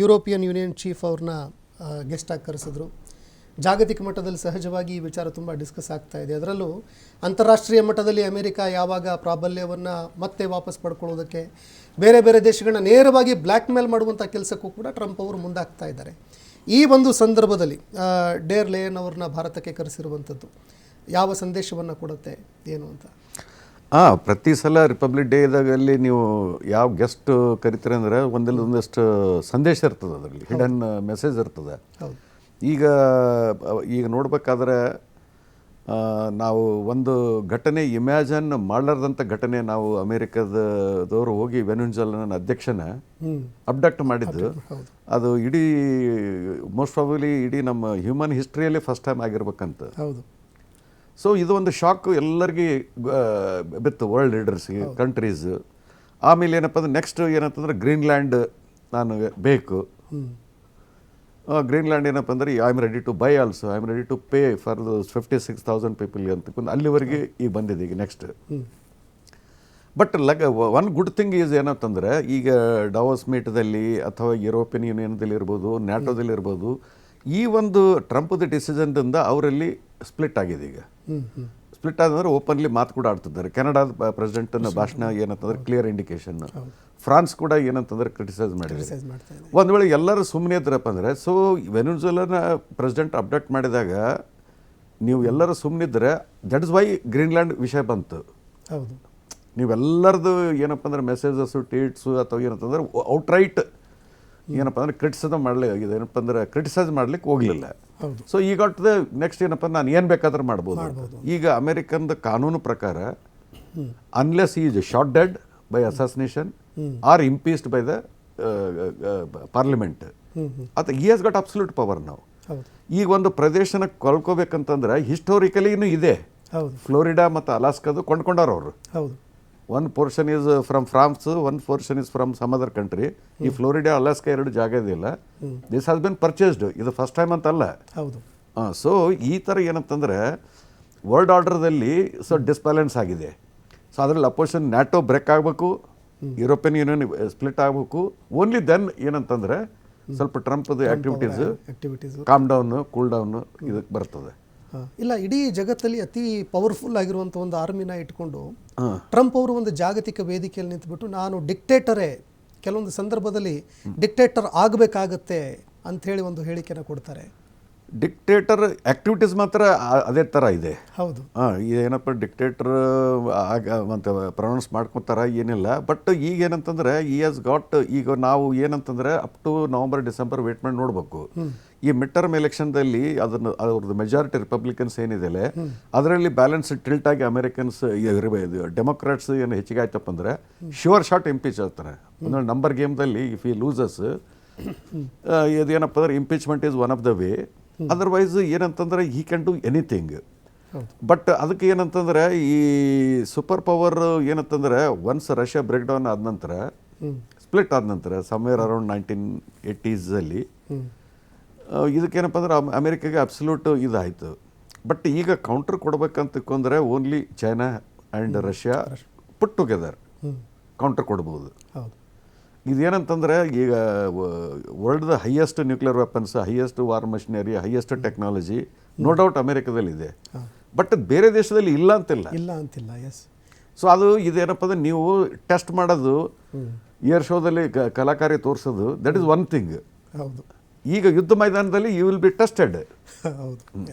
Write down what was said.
European Union chief ಅವ್ರನ್ನ ಗೆಸ್ಟಾಗಿ ಕರೆಸಿದ್ರು. ಜಾಗತಿಕ ಮಟ್ಟದಲ್ಲಿ ಸಹಜವಾಗಿ ಈ ವಿಚಾರ ತುಂಬ ಡಿಸ್ಕಸ್ ಆಗ್ತಾ ಇದೆ. ಅದರಲ್ಲೂ ಅಂತಾರಾಷ್ಟ್ರೀಯ ಮಟ್ಟದಲ್ಲಿ ಅಮೆರಿಕ ಯಾವಾಗ ಪ್ರಾಬಲ್ಯವನ್ನು ಮತ್ತೆ ವಾಪಸ್ ಪಡ್ಕೊಳ್ಳೋದಕ್ಕೆ, ಬೇರೆ ಬೇರೆ ದೇಶಗಳನ್ನ ನೇರವಾಗಿ ಬ್ಲ್ಯಾಕ್ ಮೇಲ್ ಮಾಡುವಂಥ ಕೆಲಸಕ್ಕೂ ಕೂಡ ಟ್ರಂಪ್ ಅವರು ಮುಂದಾಗ್ತಾ ಇದ್ದಾರೆ. ಈ ಒಂದು ಸಂದರ್ಭದಲ್ಲಿ ಡೇರ್ ಲೇಯನ್ ಅವ್ರನ್ನ ಭಾರತಕ್ಕೆ ಕರೆಸಿರುವಂಥದ್ದು ಯಾವ ಸಂದೇಶವನ್ನು ಕೊಡುತ್ತೆ, ಏನು ಅಂತ? ಹಾಂ ಪ್ರತಿ ಸಲ ರಿಪಬ್ಲಿಕ್ ಡೇ ಇದಾಗ ಅಲ್ಲಿ ನೀವು ಯಾವ ಗೆಸ್ಟ್ ಕರಿತೀರ ಅಂದ್ರೆ ಒಂದಿಲ್ಲ ಒಂದಷ್ಟು ಸಂದೇಶ ಇರ್ತದೆ ಅದರಲ್ಲಿ ಹಿಡನ್ ಮೆಸೇಜ್ ಇರ್ತದೆ. ಈಗ ಈಗ ನೋಡ್ಬೇಕಾದ್ರೆ ನಾವು ಒಂದು ಘಟನೆ ಇಮ್ಯಾಜನ್ ಮಾಡಲಾರ್ದಂಥ ಘಟನೆ ನಾವು ಅಮೇರಿಕದದವರು ಹೋಗಿ ವೆನುಂಜಲನ ಅಧ್ಯಕ್ಷನ ಅಬ್ಡಕ್ಟ್ ಮಾಡಿದ್ದು. ಅದು ಇಡೀ ಮೋಸ್ಟ್ ಪ್ರಾಬಲಿ ಇಡೀ ನಮ್ಮ ಹ್ಯೂಮನ್ ಹಿಸ್ಟ್ರಿಯಲ್ಲಿ ಫಸ್ಟ್ ಟೈಮ್ ಆಗಿರ್ಬೇಕಂತ. ಹೌದು. ಸೊ ಇದು ಒಂದು ಶಾಕ್ ಎಲ್ಲರಿಗೆ ಬಿತ್ತು ವರ್ಲ್ಡ್ ಲೀಡರ್ಸ್ಗೆ ಕಂಟ್ರೀಸ್ ಆಮೇಲೆ ಏನಪ್ಪ ಅಂದ್ರೆ ನೆಕ್ಸ್ಟ್ ಏನಂತಂದ್ರೆ ಗ್ರೀನ್ಲ್ಯಾಂಡ್ ನಾನು ಬೇಕು. ಗ್ರೀನ್ಲ್ಯಾಂಡ್ ಏನಪ್ಪ ಅಂದ್ರೆ I am ready to buy also I am ready to pay for the fifty six thousand people ಅಂತ ಅಲ್ಲಿವರೆಗೆ ಈಗ ಬಂದಿದೆ ಈಗ ನೆಕ್ಸ್ಟ್ ಬಟ್ ಲಗ ಒನ್ ಗುಡ್ ಥಿಂಗ್ ಈಸ್ ಏನಂತಂದ್ರೆ ಈಗ ಡಾವಸ್ ಮೀಟ್ದಲ್ಲಿ ಅಥವಾ ಯುರೋಪಿಯನ್ ಯೂನಿಯನ್ದಲ್ಲಿ ಇರ್ಬೋದು ನ್ಯಾಟೋದಲ್ಲಿ ಇರ್ಬೋದು ಈ ಒಂದು ಟ್ರಂಪ್ದ ಡಿಸಿಷನ್ದಿಂದ ಅವರಲ್ಲಿ ಸ್ಪ್ಲಿಟ್ ಆಗಿದೆ ಈಗ. ಸ್ಪ್ಲಿಟ್ ಆದ್ರೆ ಓಪನ್ಲಿ ಮಾತು ಕೂಡ ಆಡ್ತಿದ್ದಾರೆ. ಕೆನಡಾದ ಪ್ರೆಸಿಡೆಂಟ್ನ ಭಾಷಣ ಏನಂತಂದ್ರೆ ಕ್ಲಿಯರ್ ಇಂಡಿಕೇಶನ್ ಫ್ರಾನ್ಸ್ ಕೂಡ ಏನಂತಂದ್ರೆ ಕ್ರಿಟಿಸೈಸ್ ಮಾಡಿದೆ. ಒಂದ್ ಒಂದು ವೇಳೆ ಎಲ್ಲರೂ ಸುಮ್ಮನೆ ಇದ್ರಪ್ಪ ಅಂದ್ರೆ ಸೊ ವೆನುಜುಲನ ಪ್ರೆಸಿಡೆಂಟ್ ಅಪ್ಡೇಟ್ ಮಾಡಿದಾಗ ನೀವು ಎಲ್ಲರೂ ಸುಮ್ಮನಿದ್ರೆ ದಟ್ ಇಸ್ ವೈ ಗ್ರೀನ್ಲ್ಯಾಂಡ್ ವಿಷಯ ಬಂತು. ಹೌದು. ನೀವೆಲ್ಲರದು ಏನಪ್ಪ ಅಂದ್ರೆ ಮೆಸೇಜಸ್ಸು ಟ್ವೀಟ್ಸು ಅಥವಾ ಏನಂತಂದ್ರೆ ಔಟ್ರೈಟ್ ಏನಪ್ಪ ಅಂದ್ರೆ ಕ್ರಿಟಿಸೈಸ್ ಮಾಡಲಿ ಆಗಿದೆ ಏನಪ್ಪ ಅಂದ್ರೆ ಕ್ರಿಟಿಸೈಸ್ ಮಾಡ್ಲಿಕ್ಕೆ ಹೋಗಲಿಲ್ಲ. ಸೊ ಈಗ ದ ನೆಕ್ಸ್ಟ್ ಏನಪ್ಪ ನಾನು ಏನು ಬೇಕಾದ್ರೂ ಮಾಡ್ಬೋದು ಈಗ ಅಮೆರಿಕನ್ದ ಕಾನೂನು ಪ್ರಕಾರ unless is shot dead by assassination or impeached by the parliament ಅಥವಾ ಈ ಹಸ್ ಗಟ್ ಅಬ್ಸಲ್ಯೂಟ್ ಪವರ್ ನಾವು ಈಗ ಒಂದು ಪ್ರದೇಶನ ಕಳ್ಕೊಬೇಕಂತಂದ್ರೆ ಹಿಸ್ಟೋರಿಕಲಿನೂ ಇದೆ. ಫ್ಲೋರಿಡಾ ಮತ್ತು ಅಲಾಸ್ಕಾದು ಕೊಂಡ್ಕೊಂಡಾರ ಅವರು. One portion is from France one portion is from some other country ಈ ಫ್ಲೋರಿಡಾ ಅಲಾಸ್ಕಾ ಎರಡು ಜಾಗ ಇದೆಯಲ್ಲ ದಿಸ್ ಹ್ಯಾಸ್ ಬಿನ್ ಪರ್ಚೇಸ್ಡ್ ಇದು ಫಸ್ಟ್ ಟೈಮ್ ಅಂತಲ್ಲ. ಹೌದು. ಸೊ ಈ ಥರ ಏನಂತಂದರೆ ವರ್ಲ್ಡ್ ಆರ್ಡರ್ದಲ್ಲಿ ಸೊ ಡಿಸ್ಬ್ಯಾಲೆನ್ಸ್ ಆಗಿದೆ. ಸೊ ಅದರಲ್ಲಿ ಅಪೋಸಿಷನ್ ನ್ಯಾಟೋ ಬ್ರೇಕ್ ಆಗಬೇಕು ಯುರೋಪಿಯನ್ ಯೂನಿಯನ್ ಸ್ಪ್ಲಿಟ್ ಆಗಬೇಕು. ಓನ್ಲಿ ದೆನ್ ಏನಂತಂದರೆ ಸ್ವಲ್ಪ ಟ್ರಂಪ್ದು activities activities calm down cool down ಇದಕ್ಕೆ ಬರ್ತದೆ. ಇಲ್ಲ ಇಡೀ ಜಗತ್ತಲ್ಲಿ ಅತಿ ಪವರ್ಫುಲ್ ಆಗಿರುವಂಥ ಒಂದು ಆರ್ಮಿನ ಇಟ್ಕೊಂಡು ಟ್ರಂಪ್ ಅವರು ಒಂದು ಜಾಗತಿಕ ವೇದಿಕೆಯಲ್ಲಿ ನಿಂತುಬಿಟ್ಟು ನಾನು ಡಿಕ್ಟೇಟರೇ ಕೆಲವೊಂದು ಸಂದರ್ಭದಲ್ಲಿ ಡಿಕ್ಟೇಟರ್ ಆಗಬೇಕಾಗತ್ತೆ ಅಂಥೇಳಿ ಒಂದು ಹೇಳಿಕೆನ ಕೊಡ್ತಾರೆ. ಡಿಕ್ಟೇಟರ್ ಆ್ಯಕ್ಟಿವಿಟೀಸ್ ಮಾತ್ರ ಅದೇ ಥರ ಇದೆ. ಹೌದು. ಹಾಂ ಏನಪ್ಪ ಡಿಕ್ಟೇಟರ್ ಆಗ ಮತ್ತು ಪ್ರೊನೌನ್ಸ್ ಮಾಡ್ಕೊತಾರ ಏನಿಲ್ಲ. ಬಟ್ ಈಗ ಏನಂತಂದ್ರೆ ಈ ಹಸ್ ಗಾಟ್ ಈಗ ನಾವು ಏನಂತಂದ್ರೆ up to November December wait ಮಾಡಿ ನೋಡಬೇಕು. ಈ ಮಿಡ್ ಟರ್ಮ್ ಎಲೆಕ್ಷನ್ದಲ್ಲಿ ಅದನ್ನು ಅವ್ರದ್ದು ಮೆಜಾರಿಟಿ ರಿಪಬ್ಲಿಕನ್ಸ್ ಏನಿದೆ ಅದರಲ್ಲಿ ಬ್ಯಾಲೆನ್ಸ್ ಟಿಲ್ಟ್ ಆಗಿ ಅಮೆರಿಕನ್ಸ್ ಡೆಮೊಕ್ರಾಟ್ಸ್ ಏನು ಹೆಚ್ಚಿಗೆ ಆಯ್ತಪ್ಪ ಅಂದ್ರೆ ಶ್ಯೂರ್ ಶಾಟ್ ಇಂಪೀಚ್ ಆಗ್ತಾರೆ. ಅಂದರೆ ನಂಬರ್ ಗೇಮ್ದಲ್ಲಿ ಇಫ್ ಈ ಲೂಸಸ್ ಇದೇನಪ್ಪ ಅಂದ್ರೆ impeachment is one of the way otherwise ಏನಂತಂದ್ರೆ ಈ ಕ್ಯಾನ್ ಡೂ ಎನಿಥಿಂಗ್ ಬಟ್ ಅದಕ್ಕೆ ಏನಂತಂದ್ರೆ ಈ ಸೂಪರ್ ಪವರ್ ಏನಂತಂದ್ರೆ ಒನ್ಸ್ ರಷ್ಯಾ ಬ್ರೇಕ್ ಡೌನ್ ಆದ ನಂತರ ಸ್ಪ್ಲಿಟ್ ಆದ ನಂತರ ಸಮ್ವೇರ್ ಅರೌಂಡ್ ನೈನ್ಟೀನ್ ಏಯ್ಟೀಸಲ್ಲಿ ಇದಕ್ಕೆ ಇದಕ್ಕೇನಪ್ಪ ಅಂದ್ರೆ ಅಮ್- ಅಮೆರಿಕಾಗೆ ಅಬ್ಸಲ್ಯೂಟ್ ಇದಾಯಿತು. ಬಟ್ ಈಗ ಕೌಂಟರ್ ಕೊಡ್ಬೇಕಂತ ತಿಳ್ಕೊಂಡ್ರೆ only China and Russia put together counter ಕೊಡ್ಬೋದು. ಹೌದು. ಇದೇನಂತಂದ್ರೆ ಈಗ ವರ್ಲ್ಡ್ದ highest nuclear weapons highest war machinery highest technology no doubt ಅಮೆರಿಕದಲ್ಲಿದೆ. But ಬೇರೆ ದೇಶದಲ್ಲಿ ಇಲ್ಲ ಅಂತಿಲ್ಲ. ಇಲ್ಲ ಅಂತಿಲ್ಲ ಎಸ್ ಸೊ ಅದು ಇದೇನಪ್ಪ ಅಂದ್ರೆ ನೀವು ಟೆಸ್ಟ್ ಮಾಡೋದು ಇಯರ್ ಶೋದಲ್ಲಿ ಕಲಾಕಾರಿ ತೋರಿಸೋದು ದಟ್ ಇಸ್ ಒನ್ ಥಿಂಗ್ ಹೌದು. ಈಗ ಯುದ್ಧ ಮೈದಾನದಲ್ಲಿ ಯು ವಿಲ್ ಬಿ ಟೆಸ್ಟೆಡ್ ಹೌದು.